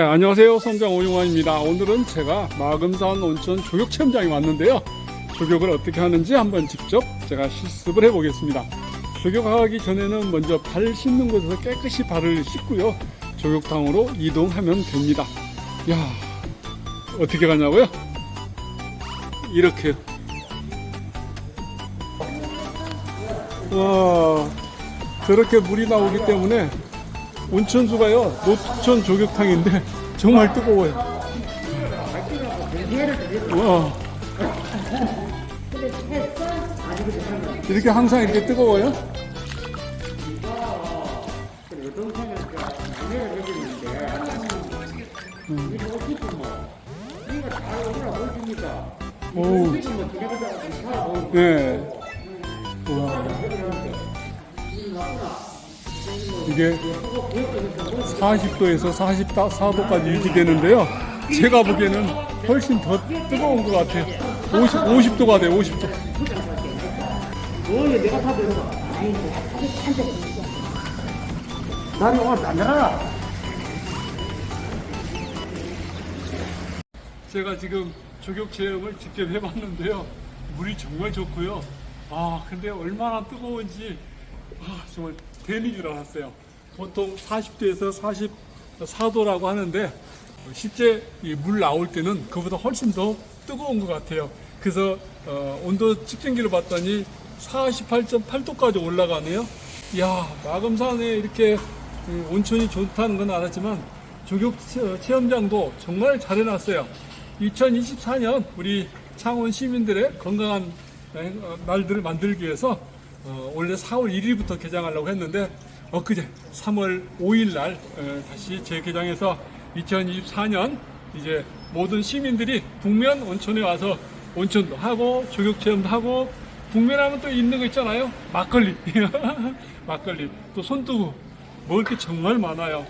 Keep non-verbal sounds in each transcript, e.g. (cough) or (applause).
안녕하세요. 선장 오용환입니다. 오늘은 제가 마금산 온천 조격 체험장에 왔는데요. 조격을 어떻게 하는지 한번 직접 제가 실습을 해보겠습니다. 조격하기 전에는 먼저 발 씻는 곳에서 깨끗이 발을 씻고요. 조격탕으로 이동하면 됩니다. 야 어떻게 가냐고요? 이렇게요. 와 저렇게 물이 나오기 때문에 온천수가요 노천 조격탕인데 정말 뜨거워요. 와 이렇게 항상 이렇게 뜨거워요? 오, 네. 와. 이게 40도에서 44도까지 유지되는데요. 제가 보기에는 훨씬 더 뜨거운 것 같아요. 50, 50도가 돼요, 50도. 나는 오늘 안 나가라. 제가 지금 조격 체험을 직접 해봤는데요. 물이 정말 좋고요. 아, 근데 얼마나 뜨거운지 아, 정말 줄 알았어요. 보통 40도에서 44도라고 하는데 실제 이물 나올 때는 그보다 훨씬 더 뜨거운 것 같아요. 그래서 어, 온도 측정기를 봤더니 48.8도까지 올라가네요. 이야, 마금산에 이렇게 음, 온천이 좋다는 건 알았지만 조격 체- 체험장도 정말 잘 해놨어요. 2024년 우리 창원 시민들의 건강한 어, 날들을 만들기 위해서 어, 원래 4월 1일부터 개장하려고 했는데 엊그제 3월 5일 날 어, 다시 재개장해서 2024년 이제 모든 시민들이 북면 온천에 와서 온천도 하고 조격 체험도 하고 북면하면 또 있는 거 있잖아요. 막걸리. (laughs) 막걸리. 또 손두부 먹을 게 정말 많아요.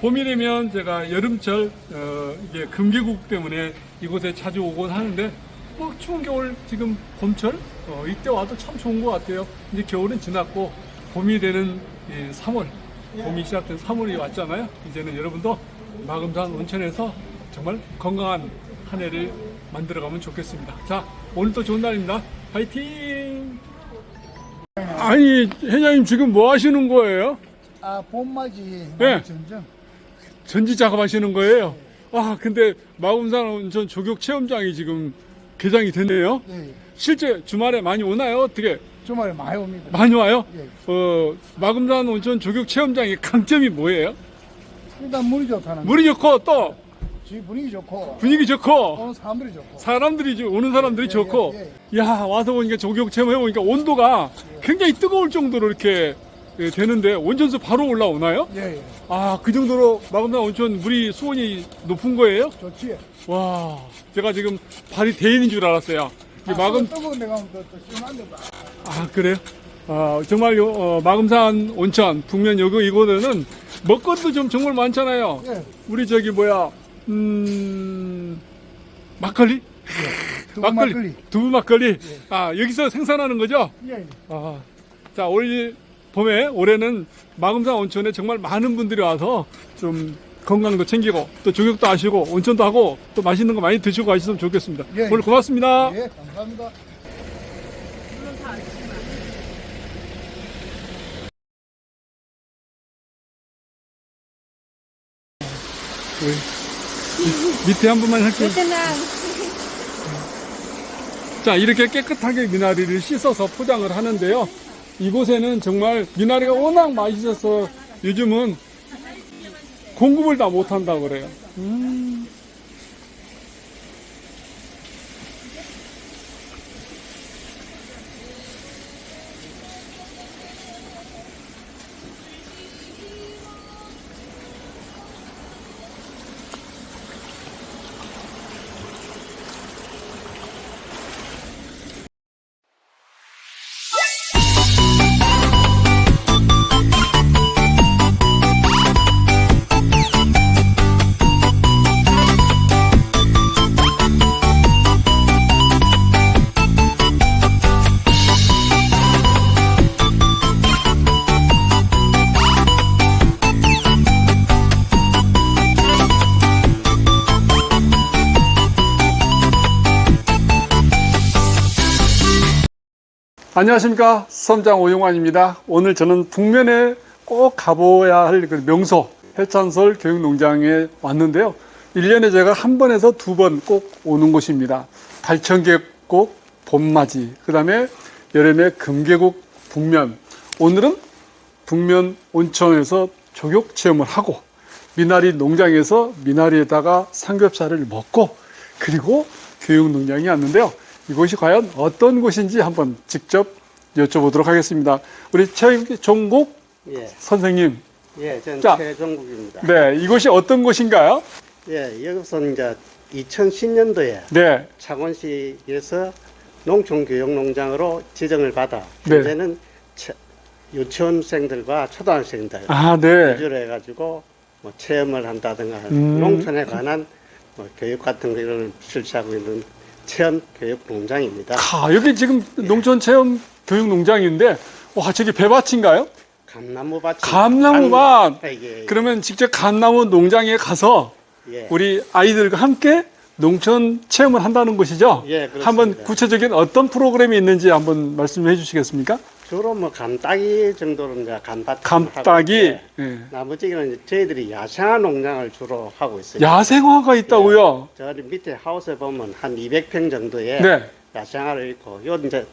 봄이 되면 제가 여름철 어, 이게 금계국 때문에 이곳에 자주 오곤 하는데 뭐 추운 겨울 지금 봄철 어, 이때 와도 참 좋은 것 같아요. 이제 겨울은 지났고 봄이 되는 이 3월 봄이 시작된 3월이 왔잖아요. 이제는 여러분도 마금산 온천에서 정말 건강한 한 해를 만들어가면 좋겠습니다. 자 오늘도 좋은 날입니다. 파이팅! 아니 회장님 지금 뭐 하시는 거예요? 아, 봄맞이 네. 전전. 전지 작업하시는 거예요? 아, 근데 마금산 온천 조격 체험장이 지금 개장이 됐네요. 예, 실제 주말에 많이 오나요? 어떻게 주말에 많이 옵니다. 많이 와요? 예. 어, 마금산 온천 조격 체험장의 강점이 뭐예요? 일단 물이 좋다는 물이 좋고 또지 분위기 좋고 분위기 좋고 오는 사람들이 좋고 사람들이 지- 오는 사람들이 예, 좋고 예, 야 와서 보니까 조격 체험해 보니까 온도가 굉장히 뜨거울 정도로 이렇게 예, 되는데 온천수 바로 올라오나요? 예, 예. 아 그 정도로 마금산 온천 물이 수온이 높은 거예요? 좋지. 와, 제가 지금 발이 데이는 줄 알았어요. 이 아, 마금, 뜨거운 데 가면 또, 또 시원한데 봐. 아, 그래요? 아, 정말 요, 어, 마금산 온천, 북면 여기 이곳에는 먹거리도 좀 정말 많잖아요. 예, 우리 저기 뭐야, 음, 막걸리? 두부 막걸리. 두부 막걸리. 아, 여기서 생산하는 거죠? 예, 예. 아, 자, 올 봄에 올해는 마금산 온천에 정말 많은 분들이 와서 좀 건강도 챙기고 또 조격도 하시고 온천도 하고 또 맛있는 거 많이 드시고 가셨으면 좋겠습니다. 예, 오늘 예. 고맙습니다. 예, 감사합니다. 네. 밑에 한 번만 할게요. 자, 이렇게 깨끗하게 미나리를 씻어서 포장을 하는데요. 이곳에는 정말 미나리가 워낙 맛있어서 요즘은 공급을 다 못한다고 그래요. 음. 안녕하십니까 섬장 오용환입니다. 오늘 저는 북면에 꼭 가봐야 할그 명소 해찬설 교육농장에 왔는데요. 1년에 제가 한 번에서 두 번 꼭 오는 곳입니다. 달천계곡 봄맞이, 그 다음에 여름에 금계곡 북면. 오늘은 북면 온천에서 조격 체험을 하고 미나리 농장에서 미나리에다가 삼겹살을 먹고 그리고 교육농장이 왔는데요. 이곳이 과연 어떤 곳인지 한번 직접 여쭤보도록 하겠습니다. 우리 최종국 예, 선생님, 예, 전 자. 최종국입니다. 네, 이곳이 어떤 곳인가요? 예, 여기서 이제 2010년도에 네, 창원시에서 농촌교육농장으로 지정을 받아 네. 현재는 체- 유치원생들과 초등학생들 아, 네, 위주로 해가지고 뭐 체험을 한다든가 음. 농촌에 관한 뭐 교육 같은 거를 실시하고 있는 체험 교육 농장입니다. 아, 여기 지금 농촌 체험 교육 농장인데, 와, 저기 배밭인가요? 감나무 밭. 감나무밭. 예, 그러면 직접 감나무 농장에 가서 예. 우리 아이들과 함께 농촌 체험을 한다는 것이죠? 예, 그렇습니다. 한번 구체적인 어떤 프로그램이 있는지 한번 말씀해 주시겠습니까? 주로 뭐 감따기 정도로 이제 감밭 감따기, 예. 나머지는 이제 저희들이 야생화 농장을 주로 하고 있습니다. 야생화가 있다고요? 저 밑에 하우스에 보면 한 200평 정도의 네, 야생화를 있고, 요 이제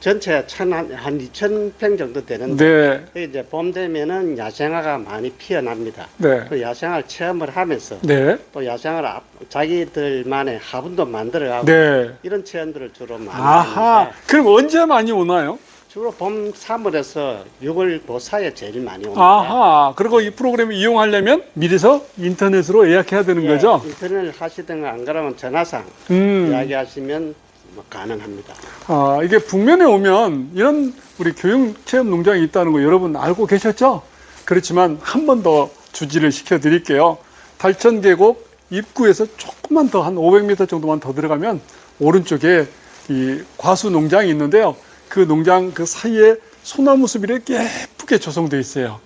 전체 천한 2,000평 정도 되는데, 네, 이제 봄 되면은 야생화가 많이 피어납니다. 네, 그 야생화를 체험을 하면서 네, 또 야생화를 앞- 자기들만의 화분도 만들어가고 네. 이런 체험들을 주로 많이 아하, 하는데 그럼 언제 많이 오나요? 주로 봄 3월에서 6월 그 사이에 제일 많이 옵니다. 아하, 그리고 이 프로그램을 이용하려면 미리서 인터넷으로 예약해야 되는 예, 거죠? 인터넷 하시든가 안 그러면 전화상 음, 이야기하시면 뭐 가능합니다. 아, 이게 북면에 오면 이런 우리 교육 체험 농장이 있다는 거 여러분 알고 계셨죠? 그렇지만 한 번 더 주지를 시켜 드릴게요. 달천 계곡 입구에서 조금만 더 한 500m 정도만 더 들어가면 오른쪽에 이 과수 농장이 있는데요. 그 농장 그 사이에 소나무 숲이 예쁘게 조성되어 있어요.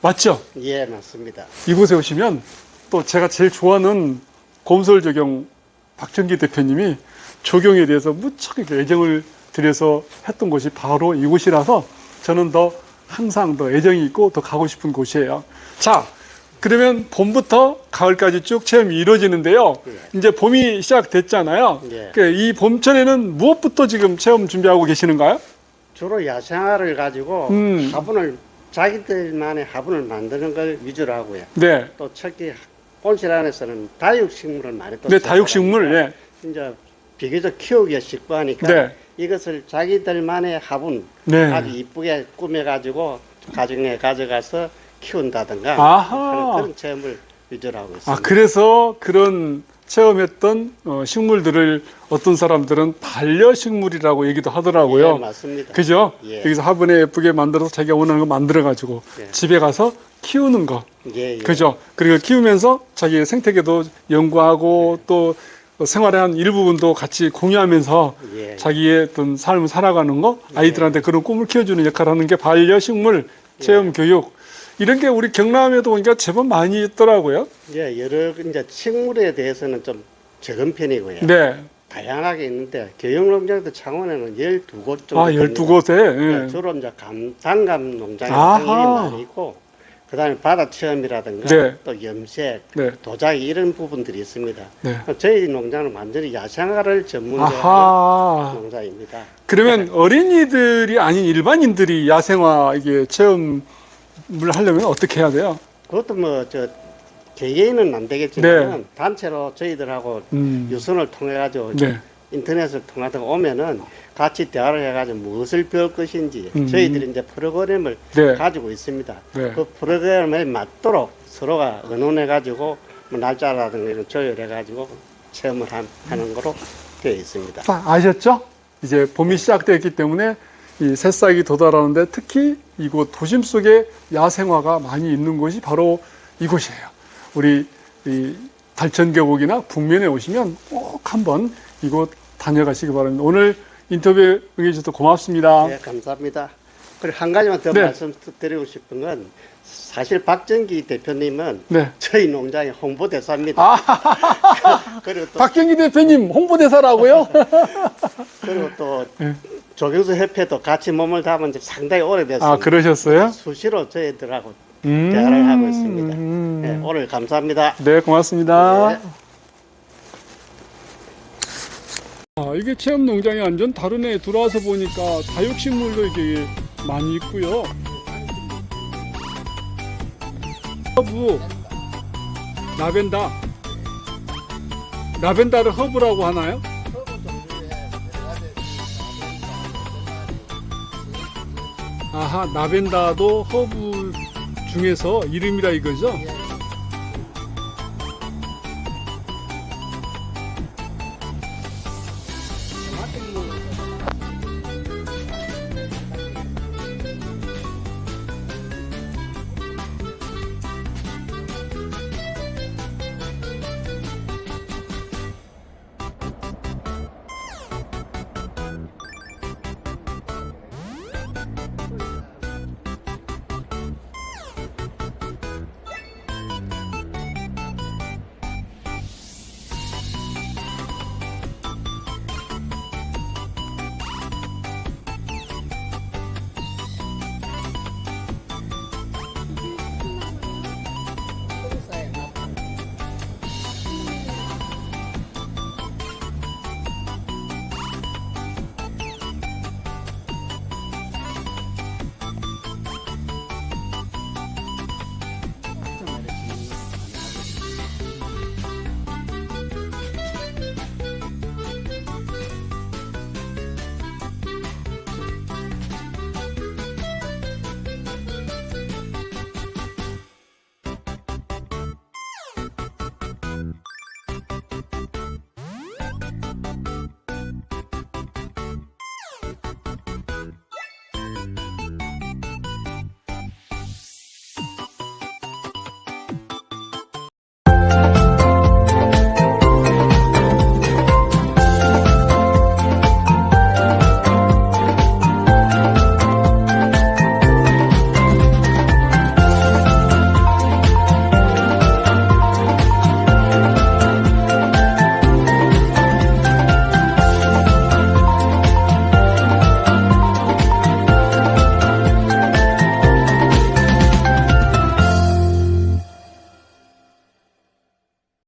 맞죠? 예, 맞습니다. 이곳에 오시면 또 제가 제일 좋아하는 곰솔 조경 박정기 대표님이 조경에 대해서 무척 애정을 들여서 했던 곳이 바로 이곳이라서 저는 더 항상 더 애정이 있고 더 가고 싶은 곳이에요. 자, 그러면 봄부터 가을까지 쭉 체험이 이루어지는데요. 이제 봄이 시작됐잖아요. 예. 그이 봄철에는 무엇부터 지금 체험 준비하고 계시는가요? 주로 야생화를 가지고 음. 화분을 자기들만의 화분을 만드는 걸 위주로 하고요. 네. 또 특히 온실 안에서는 다육식물을 많이 또 네, 다육식물. 예. 진짜 비교적 키우기가 쉽고 하니까 네. 이것을 자기들만의 화분 네. 아주 이쁘게 꾸며가지고 가정에 가져가서 키운다든가 아하. 그런, 그런 체험을 위주로 하고 있습니다. 아, 그래서 그런 체험했던 어, 식물들을 어떤 사람들은 반려식물이라고 얘기도 하더라고요. 예, 맞습니다. 그죠? 예. 여기서 화분에 예쁘게 만들어서 자기가 원하는 거 만들어가지고 예. 집에 가서 키우는 거. 예, 예. 그죠? 그리고 키우면서 자기의 생태계도 연구하고 또 생활의 한 일부분도 같이 공유하면서 예. 자기의 어떤 삶을 살아가는 거, 아이들한테 그런 꿈을 키워주는 역할을 하는 게 반려식물 체험 교육. 이런 게 우리 경남에도 보니까 제법 많이 있더라고요. 예, 여러 이제 식물에 대해서는 좀 적은 편이고요. 네. 다양하게 있는데 교육농장도 창원에는 12곳 정도 아, 됩니다. 12곳에. 예, 예. 주로 이제 감, 단감 농장이 아하. 많이 있고 그다음에 바다 체험이라든가 네. 또 염색, 네. 도자기 이런 부분들이 있습니다. 네. 저희 농장은 완전히 야생화를 전문으로 하는. 농장입니다. 그러면 어린이들이 아닌 일반인들이 야생화 이게 체험 을 하려면 어떻게 해야 돼요? 그것도 뭐 저 개개인은 안 되겠지만 단체로 저희들하고 음. 유선을 통해 가지고 네. 인터넷을 통해서 오면은 같이 대화를 해가지고 무엇을 배울 것인지 음. 저희들이 이제 프로그램을 네. 가지고 있습니다. 네. 그 프로그램에 맞도록 서로가 의논해가지고 뭐 날짜라든가 이런 조율해가지고 체험을 한- 하는 거로 되어 있습니다. 다 아셨죠? 이제 봄이 시작됐기 때문에 이 새싹이 도달하는데 특히 이곳 도심 속에 야생화가 많이 있는 곳이 바로 이곳이에요. 우리 이 달천 계곡이나 북면에 오시면 꼭 한번 이곳 다녀가시기 바랍니다. 오늘 인터뷰 응해주셔서 고맙습니다. 네, 감사합니다. 그리고 한 가지만 더 네. 말씀드리고 싶은 건 사실 박정기 대표님은 네. 저희 농장의 홍보대사입니다. 아, (laughs) 그리고 또 박경기 대표님 홍보대사라고요? 그리고 또 네. 조경수 협회도 같이 몸을 담은 지 상당히 오래됐습니다. 아, 그러셨어요? 수시로 저희들하고 음. 대화를 하고 있습니다. 음. 네, 오늘 감사합니다. 네, 고맙습니다. 네. 아, 이게 체험 농장이 완전 다르네. 들어와서 보니까 다육식물도 이게 많이 있고요. 허브, 라벤더. 라벤더를 허브라고 하나요? 아하, 라벤더도 허브 중에서 이름이라 이거죠?